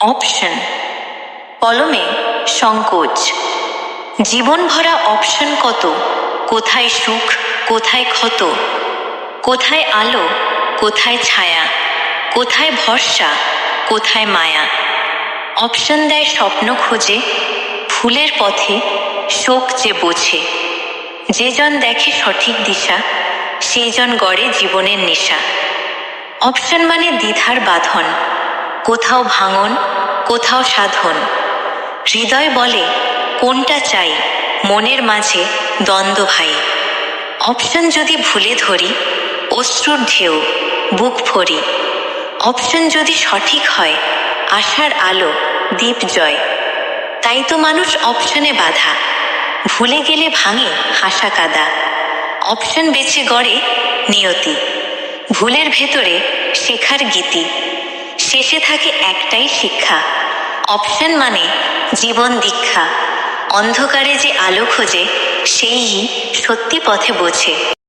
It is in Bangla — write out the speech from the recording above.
অপশন কলমে সংকোচ। জীবন ভরা অপশন কত? কোথায় সুখ, কোথায় ক্ষত? কোথায় আলো, কোথায় ছায়া? কোথায় ভরসা, কোথায় মায়া? অপশন দেয় স্বপ্ন খোঁজে, ফুলের পথে, শোক যে বোঝে। যে জন দেখে সঠিক দিশা, সেই জন গড়ে জীবনের নেশা। অপশন মানে দ্বিধার বাঁধন। কোথাও ভাঙন, কোথাও সাধন। হৃদয় বলে, কোনটা চাই? মনের মাঝে দ্বন্দ্ব ভাই। অপশন যদি ভুলে ধরি, অশ্রুর ঢেউ, বুক ভরি। অপশন যদি সঠিক হয়, আশার আলো, দ্বীপ জয়। তাই তো মানুষ অপশনে বাধা। ভুলে গেলে ভাঙে হাসা কাদা। অপশন বেছে গড়ে নিয়তি। ভুলের ভেতরে শেখার গীতি। শেষে থাকে একটাই শিক্ষা। অপশন মানে জীবন দীক্ষা। অন্ধকারে যে আলো খোঁজে সেই সত্যি পথে বোঝে।